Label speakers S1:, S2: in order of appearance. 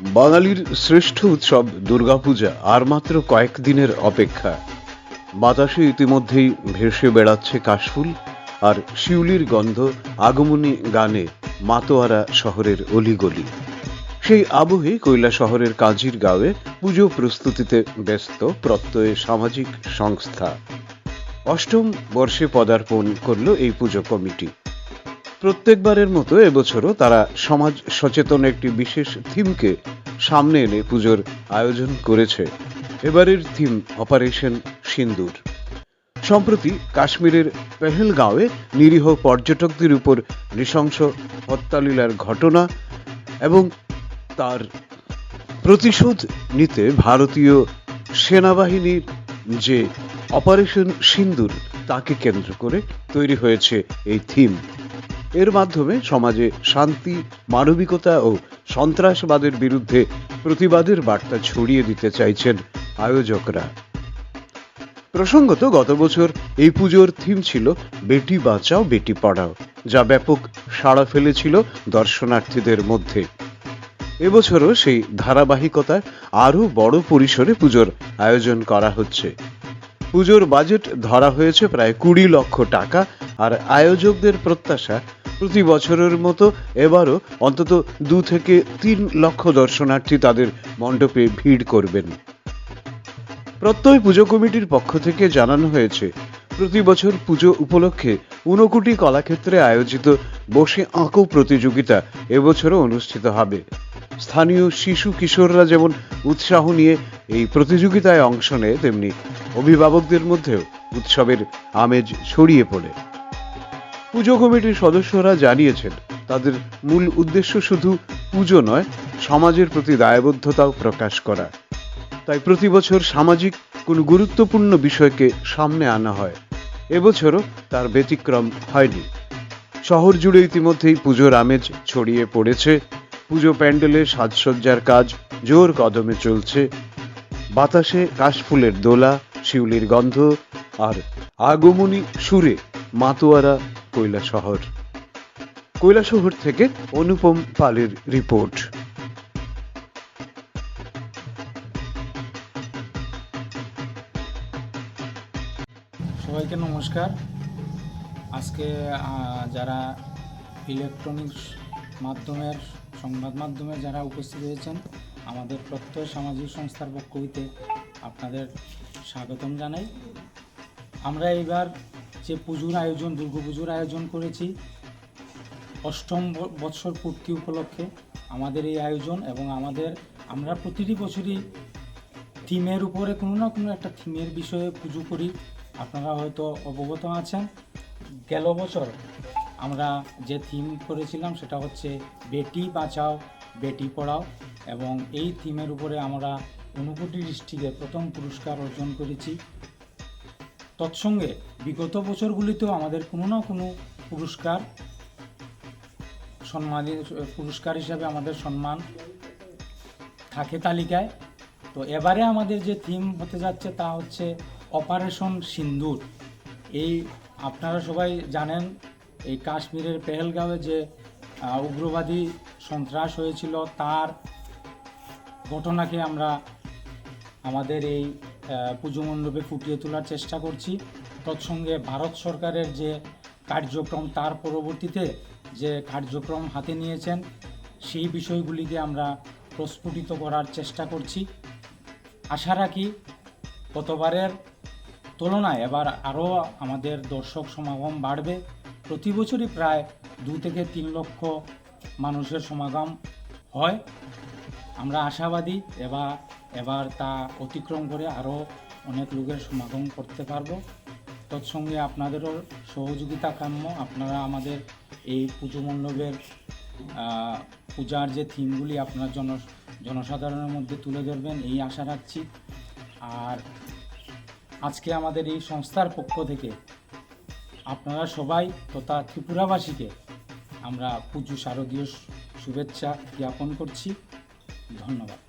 S1: বাঙালির শ্রেষ্ঠ উৎসব দুর্গাপূজা আর মাত্র কয়েকদিনের অপেক্ষা। বাতাসে ইতিমধ্যেই ভেসে বেড়াচ্ছে কাশফুল আর শিউলির গন্ধ আগমনী গানে মাতোয়ারা শহরের অলিগলি। সেই আবহে কৈলা শহরের কাজির গাঁয়ে পুজো প্রস্তুতিতে ব্যস্ত প্রত্যয়ে সামাজিক সংস্থা। অষ্টম বর্ষে পদার্পণ করল এই পুজো কমিটি। প্রত্যেকবারের মতো এবছরও তারা সমাজ সচেতন একটি বিশেষ থিমকে সামনে এনে পুজোর আয়োজন করেছে। এবারের থিম অপারেশন সিন্দুর। সম্প্রতি কাশ্মীরের পেহেলগাঁওয়ে নিরীহ পর্যটকদের উপর নৃশংস হত্যালীলার ঘটনা এবং তার প্রতিশোধ নিতে ভারতীয় সেনাবাহিনীর যে অপারেশন সিন্দুর তাকে কেন্দ্র করে তৈরি হয়েছে এই থিম। এর মাধ্যমে সমাজে শান্তি, মানবিকতা ও সন্ত্রাসবাদের বিরুদ্ধে প্রতিবাদের বার্তা ছড়িয়ে দিতে চাইছেন আয়োজকরা। প্রসঙ্গত, গত বছর এই পুজোর থিম ছিল বেটি বাঁচাও, বেটি পড়াও, যা ব্যাপক সাড়া ফেলেছিল দর্শনার্থীদের মধ্যে। এবছরও সেই ধারাবাহিকতায় আরও বড় পরিসরে পুজোর আয়োজন করা হচ্ছে। পুজোর বাজেট ধরা হয়েছে প্রায় কুড়ি লক্ষ টাকা, আর আয়োজকদের প্রত্যাশা প্রতি বছরের মতো এবারও অন্তত দু থেকে তিন লক্ষ দর্শনার্থী তাদের মণ্ডপে ভিড় করবেন। প্রত্যয় পুজো কমিটির পক্ষ থেকে জানানো হয়েছে, প্রতি বছর পুজো উপলক্ষে ঊনকোটি কলাক্ষেত্রে আয়োজিত বসে আঁকো প্রতিযোগিতা এবছরও অনুষ্ঠিত হবে। স্থানীয় শিশু কিশোররা যেমন উৎসাহ নিয়ে এই প্রতিযোগিতায় অংশ নেয়, তেমনি অভিভাবকদের মধ্যেও উৎসবের আমেজ ছড়িয়ে পড়ে। পুজো কমিটির সদস্যরা জানিয়েছেন, তাদের মূল উদ্দেশ্য শুধু পুজো নয়, সমাজের প্রতি দায়বদ্ধতাও প্রকাশ করা। তাই প্রতি বছর সামাজিক কোনো গুরুত্বপূর্ণ বিষয়কে সামনে আনা হয়। এবছরও তার ব্যতিক্রম হয়নি। শহর জুড়ে ইতিমধ্যেই পুজোর আমেজ ছড়িয়ে পড়েছে। পুজো প্যান্ডেলে সাজসজ্জার কাজ জোর কদমে চলছে। বাতাসে কাশফুলের দোলা, শিউলির গন্ধ আর আগমনী সুরে মাতোয়ারা কৈলা শহর। কৈলা শহর থেকে অনুপম পালের রিপোর্ট।
S2: সবাইকে নমস্কার। আজকে যারা ইলেকট্রনিক্স মাধ্যমের, সংবাদ মাধ্যমে যারা উপস্থিত হয়েছেন, আমাদের প্রত্যয় সামাজিক সংস্থার পক্ষ হইতে আপনাদের স্বাগতম জানাই। আমরা এবার যে পুজোর আয়োজন দুর্গাপুজোর আয়োজন করেছি। অষ্টম বৎসর পূর্তি উপলক্ষে আমাদের এই আয়োজন এবং আমাদের, আমরা প্রতিটি বছরই থিমের উপরে কোনো না কোনো একটা থিমের বিষয়ে পুজো করি। আপনারা হয়তো অবগত আছেন, গেল বছর আমরা যে থিম করেছিলাম সেটা হচ্ছে বেটি বাঁচাও, বেটি পড়াও এবং এই থিমের উপরে আমরা ঊনকোটি ডিস্ট্রিক্টে প্রথম পুরস্কার অর্জন করেছি। তৎসঙ্গে বিগত বছরগুলিতেও আমাদের কোনো না কোনো পুরস্কার সম্মানী পুরস্কার হিসাবে আমাদের সম্মান থাকে তালিকায়। তো এবারে আমাদের যে থিম হতে যাচ্ছে তা হচ্ছে অপারেশন সিন্দুর। এই আপনারা সবাই জানেন এই কাশ্মীরের পেহেলগাঁওয়ে যে উগ্রবাদী সন্ত্রাস হয়েছিল, তার ঘটনাকে আমরা আমাদের এই পুজো মণ্ডপে ফুটিয়ে তোলার চেষ্টা করছি। তৎসঙ্গে ভারত সরকারের যে কার্যক্রম, তার পরবর্তীতে যে কার্যক্রম হাতে নিয়েছেন, সেই বিষয়গুলিকে আমরা প্রস্ফুটিত করার চেষ্টা করছি। আশা রাখি গতবারের তুলনায় এবার আরও আমাদের দর্শক সমাগম বাড়বে। প্রতি বছরই প্রায় দু থেকে তিন লক্ষ মানুষের সমাগম হয়। আমরা আশাবাদী, এবার এবার তা অতিক্রম করে আরও অনেক লোকের সমাগম করতে পারব। তৎসঙ্গে আপনাদেরও সহযোগিতা কাম্য। আপনারা আমাদের এই পুজো মণ্ডপের পূজার যে থিমগুলি আপনার জন, জনসাধারণের মধ্যে তুলে ধরবেন, এই আশা রাখছি। আর আজকে আমাদের এই সংস্থার পক্ষ থেকে আপনারা সবাই তথা ত্রিপুরাবাসীকে আমরা পুজো শারদীয় শুভেচ্ছা জ্ঞাপন করছি। ধন্যবাদ।